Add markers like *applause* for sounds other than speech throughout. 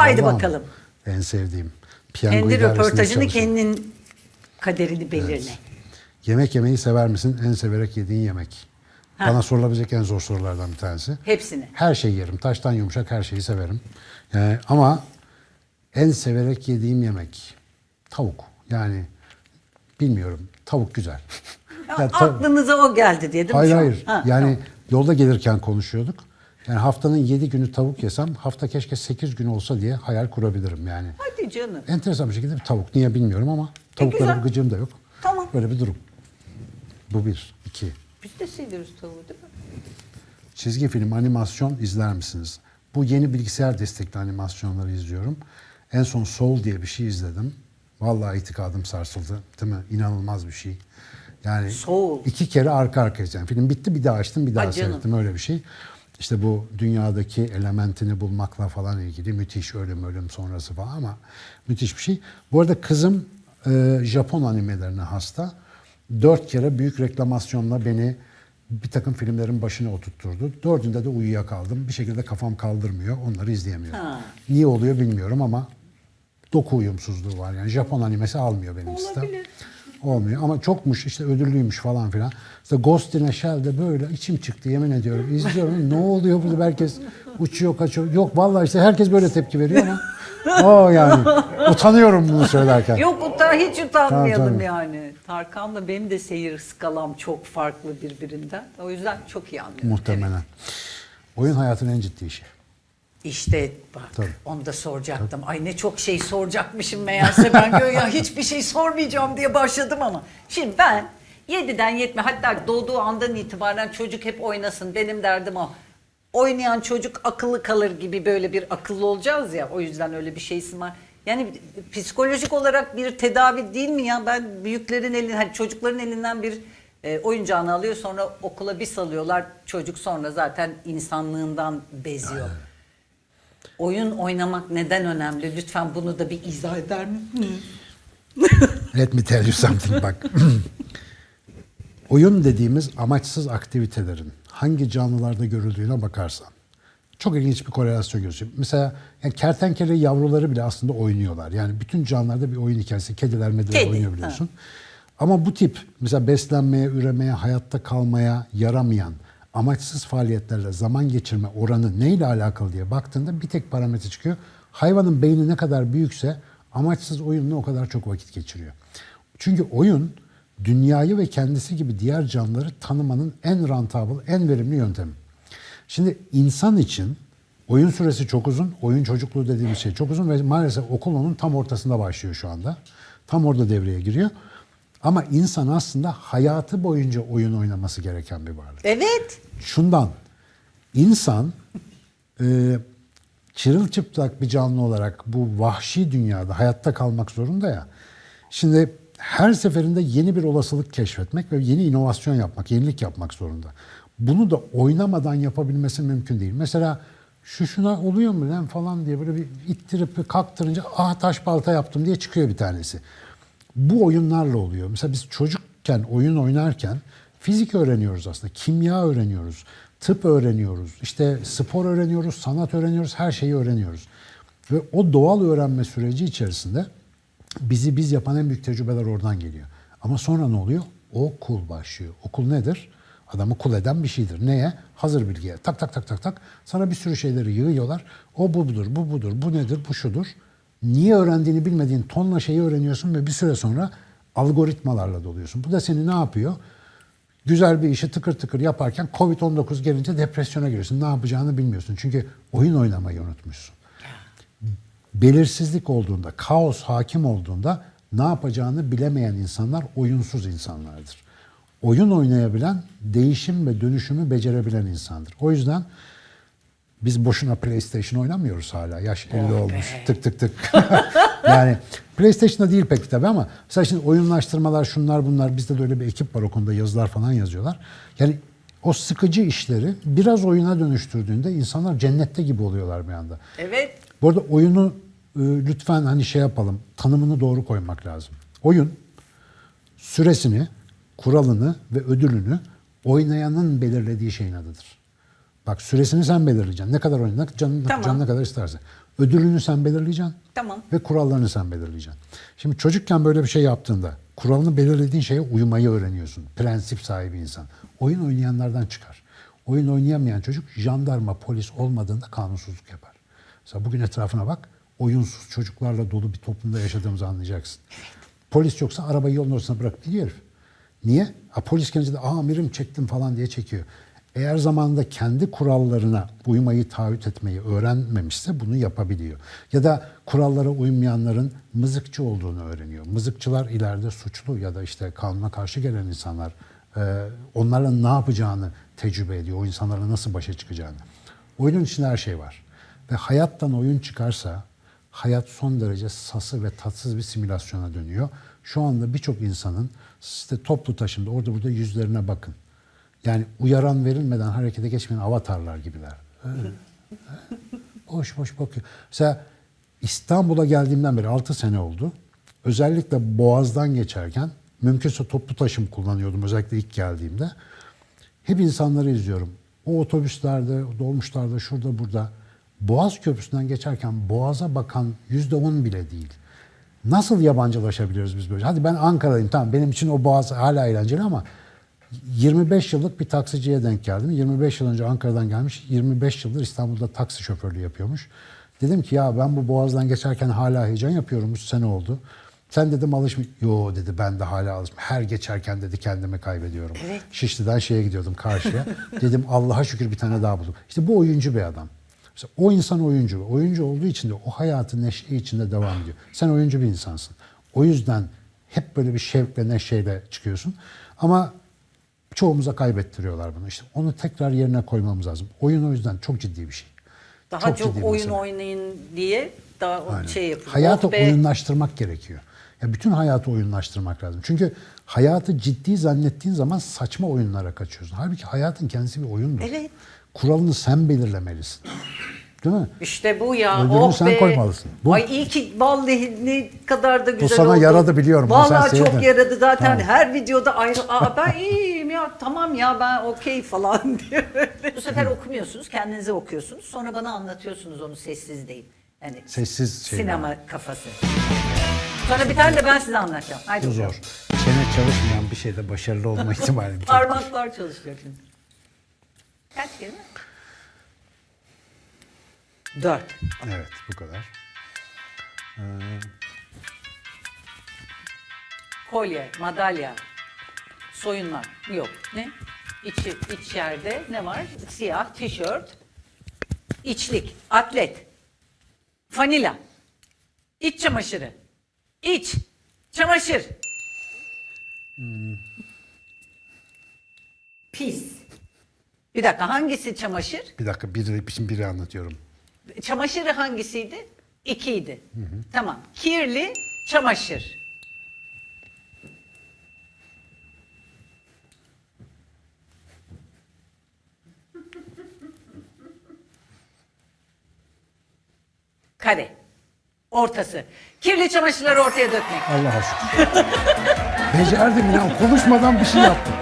Haydi Vallahi bakalım. En sevdiğim. Piyango Kendi röportajını kendin kaderini belirle. Yemek yemeyi sever misin? En severek yediğin yemek. Ha. Bana sorulabilecek en zor sorulardan bir tanesi. Hepsini. Her şeyi yerim. Taştan yumuşak her şeyi severim. Yani ama en severek yediğim yemek tavuk. Yani bilmiyorum. Tavuk güzel. Ya, *laughs* Ya ta- aklınıza o geldi diye değil mi hayır şu an? hayır. Ha, yani yolda gelirken konuşuyorduk. Yani haftanın 7 günü tavuk yesem hafta keşke 8 gün olsa diye hayal kurabilirim yani. Hadi canım. Enteresan bir şekilde bir tavuk. Niye bilmiyorum ama tavuklara güzel. bir gıcığım da yok. Tamam. Böyle bir durum. Bu bir. iki. Biz de seviyoruz tavuğu değil mi? Çizgi film, animasyon izler misiniz? Bu yeni bilgisayar destekli animasyonları izliyorum. En son Soul diye bir şey izledim. Vallahi itikadım sarsıldı. Değil mi? İnanılmaz bir şey. Yani Soul. iki kere arka arkaya izledim. Film bitti bir daha açtım bir daha Ay seyrettim öyle bir şey. İşte bu dünyadaki elementini bulmakla falan ilgili müthiş ölüm ölüm sonrası falan ama müthiş bir şey. Bu arada kızım e, Japon animelerine hasta. Dört kere büyük reklamasyonla beni bir takım filmlerin başına oturtturdu. Dördünde de uyuyakaldım. Bir şekilde kafam kaldırmıyor. Onları izleyemiyorum. Ha. Niye oluyor bilmiyorum ama doku uyumsuzluğu var. Yani Japon animesi almıyor benim sistem. Olabilir. Olmuyor ama çokmuş işte ödüllüymüş falan filan. İşte Ghost in a Shell'de böyle içim çıktı yemin ediyorum. İzliyorum ne oluyor burada herkes uçuyor kaçıyor. Yok vallahi işte herkes böyle tepki veriyor ama o yani utanıyorum bunu söylerken. Yok utan, hiç utanmayalım Tabii, tabii. yani. Tarkan'la benim de seyir skalam çok farklı birbirinden. O yüzden çok iyi anlıyorum. Muhtemelen. Oyun hayatın en ciddi işi. İşte bak Tabii. onu da soracaktım. Ay ne çok şey soracakmışım meğerse ben ya *laughs* hiçbir şey sormayacağım diye başladım ama. Şimdi ben 7'den 70 hatta doğduğu andan itibaren çocuk hep oynasın benim derdim o. Oynayan çocuk akıllı kalır gibi böyle bir akıllı olacağız ya o yüzden öyle bir şeysin var. Yani psikolojik olarak bir tedavi değil mi ya? Ben büyüklerin elin, hani çocukların elinden bir e, oyuncağını alıyor sonra okula bir salıyorlar. Çocuk sonra zaten insanlığından beziyor. Oyun oynamak neden önemli? Lütfen bunu da bir izah eder mi? *laughs* Let me tell you something bak. Oyun dediğimiz amaçsız aktivitelerin hangi canlılarda görüldüğüne bakarsan çok ilginç bir korelasyon gözüküyor. Mesela yani kertenkele yavruları bile aslında oynuyorlar. Yani bütün canlılarda bir oyun hikayesi. Kediler mediler Kedi, oynuyor biliyorsun. Ama bu tip mesela beslenmeye, üremeye, hayatta kalmaya yaramayan amaçsız faaliyetlerle zaman geçirme oranı neyle alakalı diye baktığında bir tek parametre çıkıyor. Hayvanın beyni ne kadar büyükse amaçsız oyunla o kadar çok vakit geçiriyor. Çünkü oyun dünyayı ve kendisi gibi diğer canlıları tanımanın en rentable, en verimli yöntemi. Şimdi insan için oyun süresi çok uzun. Oyun çocukluğu dediğimiz şey çok uzun ve maalesef okul onun tam ortasında başlıyor şu anda. Tam orada devreye giriyor. Ama insan aslında hayatı boyunca oyun oynaması gereken bir varlık. Evet. Şundan, insan e, çırılçıplak bir canlı olarak bu vahşi dünyada hayatta kalmak zorunda ya. Şimdi her seferinde yeni bir olasılık keşfetmek ve yeni inovasyon yapmak, yenilik yapmak zorunda. Bunu da oynamadan yapabilmesi mümkün değil. Mesela şu şuna oluyor mu lan falan diye böyle bir ittirip bir kalktırınca ah taş balta yaptım diye çıkıyor bir tanesi. Bu oyunlarla oluyor. Mesela biz çocukken oyun oynarken fizik öğreniyoruz aslında, kimya öğreniyoruz, tıp öğreniyoruz, işte spor öğreniyoruz, sanat öğreniyoruz, her şeyi öğreniyoruz. Ve o doğal öğrenme süreci içerisinde bizi biz yapan en büyük tecrübeler oradan geliyor. Ama sonra ne oluyor? Okul başlıyor. Okul nedir? Adamı kul eden bir şeydir. Neye? Hazır bilgiye. Tak tak tak tak tak. Sana bir sürü şeyleri yığıyorlar. O bu budur, bu budur, bu nedir, bu şudur. Niye öğrendiğini bilmediğin tonla şeyi öğreniyorsun ve bir süre sonra algoritmalarla doluyorsun. Bu da seni ne yapıyor? Güzel bir işi tıkır tıkır yaparken Covid-19 gelince depresyona giriyorsun. Ne yapacağını bilmiyorsun. Çünkü oyun oynamayı unutmuşsun belirsizlik olduğunda, kaos hakim olduğunda ne yapacağını bilemeyen insanlar oyunsuz insanlardır. Oyun oynayabilen, değişim ve dönüşümü becerebilen insandır. O yüzden biz boşuna PlayStation oynamıyoruz hala. Yaş 50 olmuş. Tık tık tık. *laughs* yani PlayStation'da değil pek tabii ama mesela şimdi oyunlaştırmalar şunlar bunlar bizde de öyle bir ekip var o konuda yazılar falan yazıyorlar. Yani o sıkıcı işleri biraz oyuna dönüştürdüğünde insanlar cennette gibi oluyorlar bir anda. Evet. Bu arada oyunu e, lütfen hani şey yapalım, tanımını doğru koymak lazım. Oyun süresini, kuralını ve ödülünü oynayanın belirlediği şeyin adıdır. Bak süresini sen belirleyeceksin. Ne kadar oynamak, canın, Tamam. canın ne kadar isterse. Ödülünü sen belirleyeceksin. Tamam. Ve kurallarını sen belirleyeceksin. Şimdi çocukken böyle bir şey yaptığında kuralını belirlediğin şeye uymayı öğreniyorsun. Prensip sahibi insan. Oyun oynayanlardan çıkar. Oyun oynayamayan çocuk jandarma, polis olmadığında kanunsuzluk yapar. Mesela bugün etrafına bak. Oyunsuz çocuklarla dolu bir toplumda yaşadığımızı anlayacaksın. Polis yoksa arabayı yolun ortasına bırakıp gidiyor herif. Niye? Ha, polis gelince de amirim çektim falan diye çekiyor. Eğer zamanında kendi kurallarına uymayı, taahhüt etmeyi öğrenmemişse bunu yapabiliyor. Ya da kurallara uymayanların mızıkçı olduğunu öğreniyor. Mızıkçılar ileride suçlu ya da işte kanuna karşı gelen insanlar e, onlarla ne yapacağını tecrübe ediyor. O insanlarla nasıl başa çıkacağını. Oyunun içinde her şey var. Ve hayattan oyun çıkarsa hayat son derece sası ve tatsız bir simülasyona dönüyor. Şu anda birçok insanın işte toplu taşımda orada burada yüzlerine bakın. Yani uyaran verilmeden harekete geçmeyen avatarlar gibiler. Boş boş bakıyor. Mesela İstanbul'a geldiğimden beri 6 sene oldu. Özellikle Boğaz'dan geçerken mümkünse toplu taşım kullanıyordum özellikle ilk geldiğimde. Hep insanları izliyorum. O otobüslerde, dolmuşlarda, şurada burada. Boğaz Köprüsü'nden geçerken Boğaz'a bakan yüzde on bile değil. Nasıl yabancılaşabiliyoruz biz böyle? Hadi ben Ankara'dayım tamam benim için o Boğaz hala eğlenceli ama 25 yıllık bir taksiciye denk geldim. 25 yıl önce Ankara'dan gelmiş, 25 yıldır İstanbul'da taksi şoförlüğü yapıyormuş. Dedim ki ya ben bu Boğaz'dan geçerken hala heyecan yapıyorum. 3 sene oldu. Sen dedim alışmış. Yo dedi ben de hala alışmış. Her geçerken dedi kendimi kaybediyorum. Evet. Şişli'den şeye gidiyordum karşıya. *laughs* dedim Allah'a şükür bir tane daha buldum. İşte bu oyuncu bir adam. Mesela o insan oyuncu. Oyuncu olduğu için de o hayatı neşe içinde devam ediyor. Sen oyuncu bir insansın. O yüzden hep böyle bir şevkle neşeyle çıkıyorsun. Ama çoğumuza kaybettiriyorlar bunu. İşte onu tekrar yerine koymamız lazım. Oyun o yüzden çok ciddi bir şey. Daha çok, bir oyun mesele. oynayın diye daha Aynen. şey yapıyor. Hayatı Oh be. oyunlaştırmak gerekiyor. Ya bütün hayatı oyunlaştırmak lazım. Çünkü hayatı ciddi zannettiğin zaman saçma oyunlara kaçıyorsun. Halbuki hayatın kendisi bir oyundur. Evet. Kuralını sen belirlemelisin. Değil mi? İşte bu ya. Ödülünü oh sen be. koymalısın. Bu- Ay iyi ki vallahi ne kadar da güzel sana oldu. yaradı biliyorum, Vallahi çok seyredin. yaradı zaten. Tamam. Her videoda ayrı. Aa ben iyiyim ya tamam ya ben okey falan *laughs* diyor. bu sefer okumuyorsunuz kendinize okuyorsunuz. Sonra bana anlatıyorsunuz onu sessiz değil. Yani Sessiz şeyler. sinema kafası. Sonra bir tane de ben size anlatacağım. Haydi Bu zor. Çene çalışmayan bir şeyde başarılı olma *laughs* ihtimali. Parmaklar çalışacak şimdi. Kaç kelime? Dört. Evet bu kadar. Kolye, madalya, soyunma yok. Ne? İçi, iç yerde ne var? Siyah, tişört, içlik, atlet, fanila, iç çamaşırı, iç, çamaşır. Pis. Bir dakika hangisi çamaşır? Bir dakika biri, şimdi biri anlatıyorum. Çamaşırı hangisiydi? İkiydi. Tamam. Kirli çamaşır. Kare. Ortası. Kirli çamaşırları ortaya dökmek. Allah'a şükür. Becerdim ya. Konuşmadan bir şey yaptım.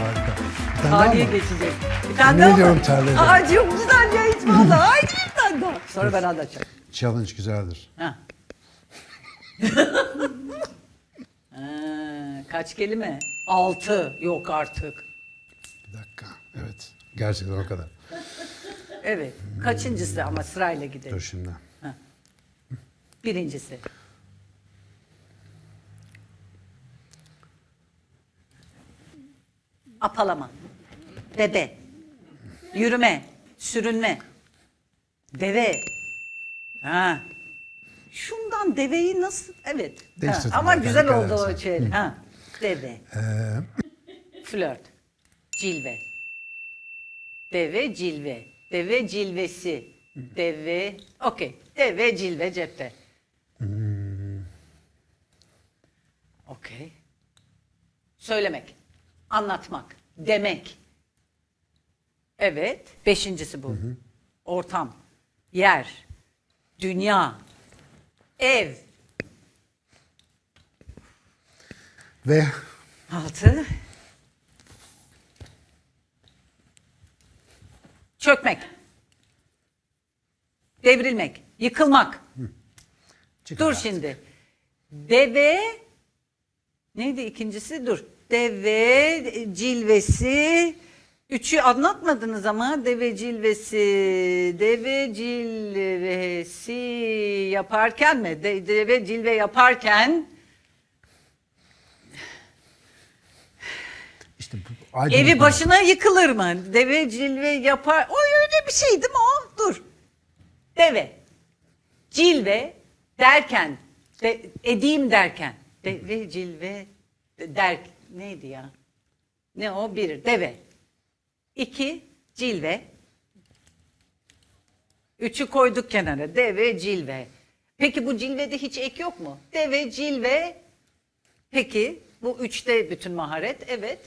Harika. Bir tane daha Tarihe mı? geçecek. Bir tane Yemin daha ediyorum mı? terledim. Aa ya hiç vallahi. Haydi. Sonra ben anlatacağım. Challenge güzeldir. Ha. *laughs* Ha, kaç kelime? Altı. Yok artık. Bir dakika. Evet. Gerçekten o kadar. Evet. Kaçıncısı ama sırayla gidelim. Dur şimdi. Birincisi. Apalama. Bebe. Yürüme. Sürünme. Deve. Ha. Şundan deveyi nasıl? Evet. Ha, Değiştirdim Ama ben, güzel oldu o kadersen. şey. Ha. Deve. Ee, Flört. Cilve. Deve cilve. Deve cilvesi. Deve. Okey. Deve cilve cepte. Okey. Söylemek. Anlatmak. Demek. Evet. Beşincisi bu. Ortam. Yer. Dünya. Ev. ve Altı. Çökmek. Devrilmek. Yıkılmak. Çıkar Dur artık. şimdi. Deve neydi ikincisi? Dur. Deve cilvesi. Üçü anlatmadınız ama deve cilvesi, deve cilvesi yaparken mi? De- deve cilve yaparken İşte bu evi başına yıkılır mı? Deve cilve yapar. O öyle bir şey değil mi o? Dur. Deve. Cilve derken, de, edeyim derken. Deve cilve der neydi ya? Ne o? Bir. Deve. İki. Cilve. Üçü koyduk kenara. Deve, cilve. Peki bu cilvede hiç ek yok mu? Deve, cilve. Peki bu üçte bütün maharet. Evet.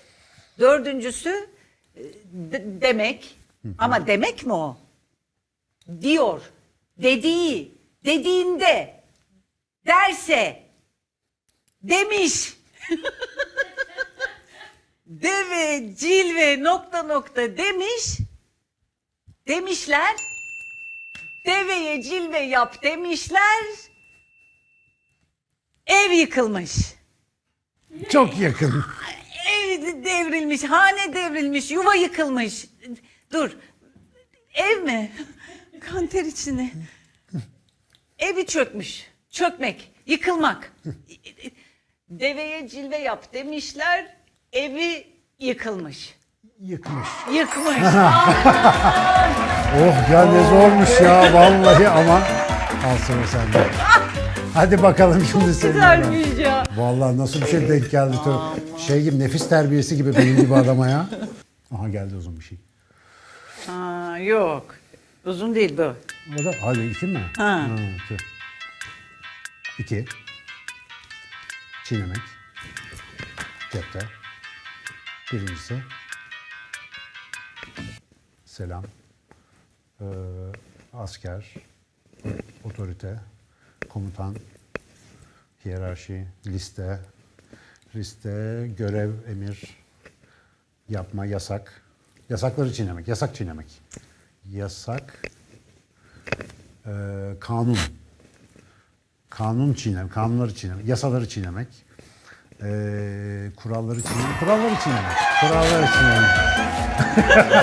Dördüncüsü e, de- demek. Ama demek mi o? Diyor. Dediği. Dediğinde. Derse. Demiş. *laughs* Deve, cilve, nokta nokta demiş. Demişler. Deveye cilve yap demişler. Ev yıkılmış. Çok yakın. Ev devrilmiş, hane devrilmiş, yuva yıkılmış. Dur. Ev mi? *laughs* Kanter içine. Evi çökmüş. Çökmek, yıkılmak. Deveye cilve yap demişler. Evi yıkılmış. Yıkmış. Yıkmış. *laughs* Oh ya ne zormuş ya vallahi ama. Al sıra sende. Hadi bakalım şimdi senin. Güzelmiş ya. Vallahi nasıl bir şey denk geldi. Şey gibi nefis terbiyesi gibi benim gibi adama ya. Aha geldi uzun bir şey. Ha, yok. Uzun değil bu. O da hadi iki mi? Ha. iki. İki. Çiğnemek. Cepte. Birincisi. Selam. Ee, asker. Otorite. Komutan. Hiyerarşi. Liste. Liste. Görev, emir. Yapma, yasak. Yasakları çiğnemek. Yasak çiğnemek. Yasak. Ee, kanun. Kanun çiğnemek, kanunları çiğnemek, yasaları çiğnemek. Ee, kuralları çiğnemek, kuralları çiğnemek, kuralları çiğnemek.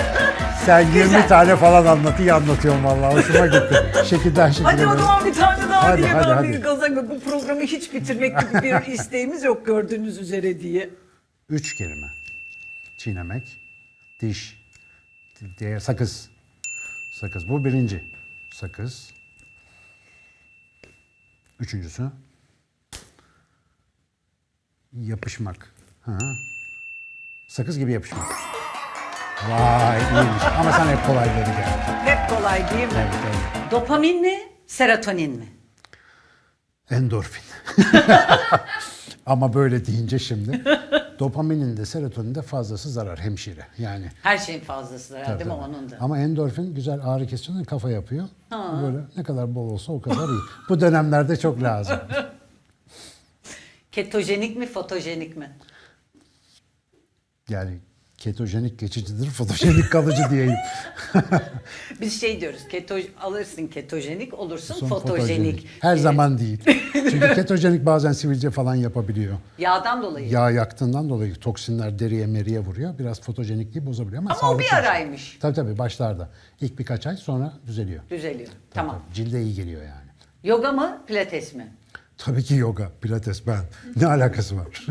*laughs* Sen 20 tane falan anlat, iyi anlatıyorsun vallahi. Hoşuma gitti. Şekilden şekile. Hadi o böyle. zaman bir tane daha Hadi, diye hadi, ben hadi. bir gaza bu programı hiç bitirmek gibi bir *laughs* isteğimiz yok gördüğünüz üzere diye. Üç kelime. Çiğnemek, diş, diye sakız. Sakız. Bu birinci. Sakız. Üçüncüsü. Yapışmak. Ha. Sakız gibi yapışmak. Vay iyiymiş. Ama sana hep kolayları geldi. Hep kolay değil mi? Evet, evet. Dopamin mi, serotonin mi? Endorfin. *laughs* Ama böyle deyince şimdi dopaminin de serotonin de fazlası zarar hemşire. Yani Her şeyin fazlası da Tabii, değil mi tabii. onun da? Ama endorfin güzel ağrı kesici kafa yapıyor. Böyle ne kadar bol olsa o kadar iyi. Bu dönemlerde çok lazım. Ketojenik mi, fotojenik mi? Yani ketojenik geçicidir, fotojenik kalıcı diyeyim. *laughs* Biz şey diyoruz, keto alırsın ketojenik, olursun Son fotojenik. Her Ee, zaman değil. Çünkü *laughs* ketojenik bazen sivilce falan yapabiliyor. Yağdan dolayı. Yağ yaktığından dolayı toksinler deriye meriye vuruyor. Biraz fotojenikliği bozabiliyor ama, Ama o bir sağlıklı. araymış. Tabii tabii başlarda. İlk birkaç ay sonra düzeliyor. Düzeliyor. Tabii, Tamam. tabii. Cilde iyi geliyor yani. Yoga mı, pilates mi? Tabii ki yoga, pilates ben. Ne alakası var?